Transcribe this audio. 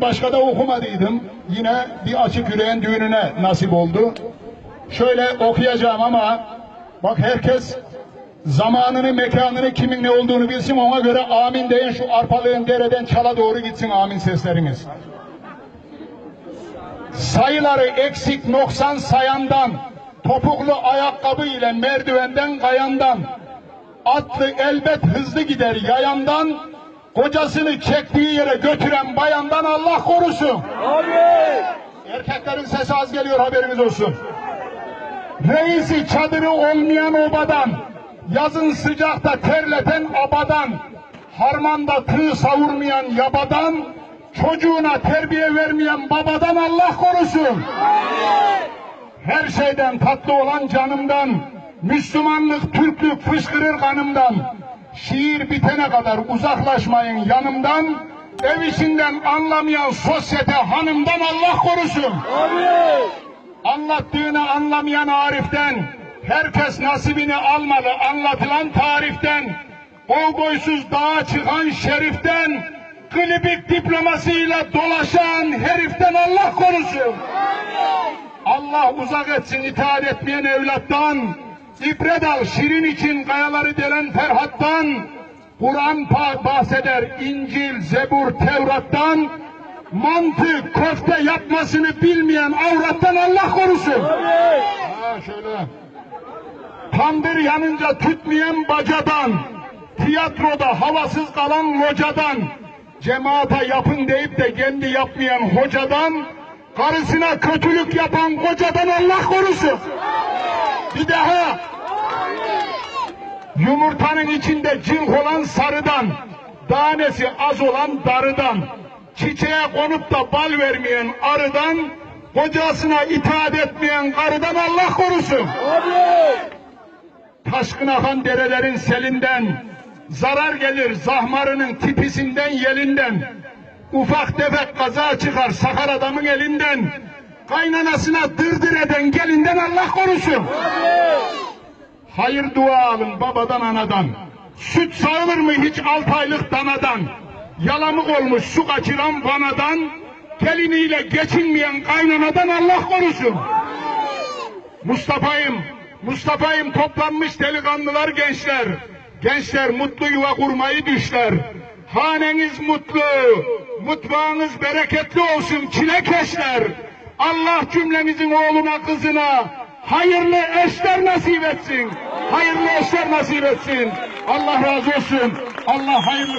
başka da okumadıydım. Yine bir açık yüreğin düğününe nasip oldu. Şöyle okuyacağım ama bak herkes zamanını, mekanını, kimin ne olduğunu bilsin ona göre amin deyin şu arpalığın dereden çala doğru gitsin amin sesleriniz. Sayıları eksik noksan sayandan, topuklu ayakkabı ile merdivenden kayandan, atlı elbet hızlı gider yayandan, kocasını çektiği yere götüren bayandan Allah korusun. Erkeklerin sesi az geliyor haberiniz olsun. Reisi çadırı olmayan obadan, yazın sıcakta terleten abadan, harmanda tığ savurmayan yabadan, çocuğuna terbiye vermeyen babadan Allah korusun. Her şeyden tatlı olan canımdan, Müslümanlık, Türklük fışkırır kanımdan. Şiir bitene kadar uzaklaşmayın yanımdan. Ev işinden anlamayan sosyete hanımdan Allah korusun. Anlattığını anlamayan Arif'ten, herkes nasibini almalı anlatılan tariften, o boysuz dağa çıkan şeriften, klibik diplomasıyla dolaşan heriften Allah korusun. Allah uzak etsin itaat etmeyen evlattan, ibret al şirin için kayaları delen Ferhat'tan, Kur'an bahseder İncil, Zebur, Tevrat'tan, mantı, köfte yapmasını bilmeyen avrattan Allah korusun. Ha şöyle. Tandır yanınca tütmeyen bacadan, tiyatroda havasız kalan locadan, cemaate yapın deyip de kendi yapmayan hocadan, karısına kötülük yapan kocadan Allah korusun. Bir daha yumurtanın içinde cılk olan sarıdan, tanesi az olan darıdan, çiçeğe konup da bal vermeyen arıdan, kocasına itaat etmeyen karıdan Allah korusun. Taşkın akan derelerin selinden, zarar gelir zahmarının tipisinden yelinden, ufak tefek kaza çıkar sakar adamın elinden, kaynanasına dırdır eden gelinden Allah korusun. Hayır dua alın babadan anadan. Süt sağılır mı hiç altı aylık danadan? Yalamık olmuş su kaçıran vanadan, geliniyle geçinmeyen kaynanadan Allah korusun. Mustafa'yım, Mustafa'yım toplanmış delikanlılar gençler. Gençler mutlu yuva kurmayı düşler. Haneniz mutlu, mutfağınız bereketli olsun çilekeşler. Allah cümlemizin oğluna kızına hayırlı eşler nasip etsin. Hayırlı eşler nasip etsin. Allah razı olsun. Allah hayırlı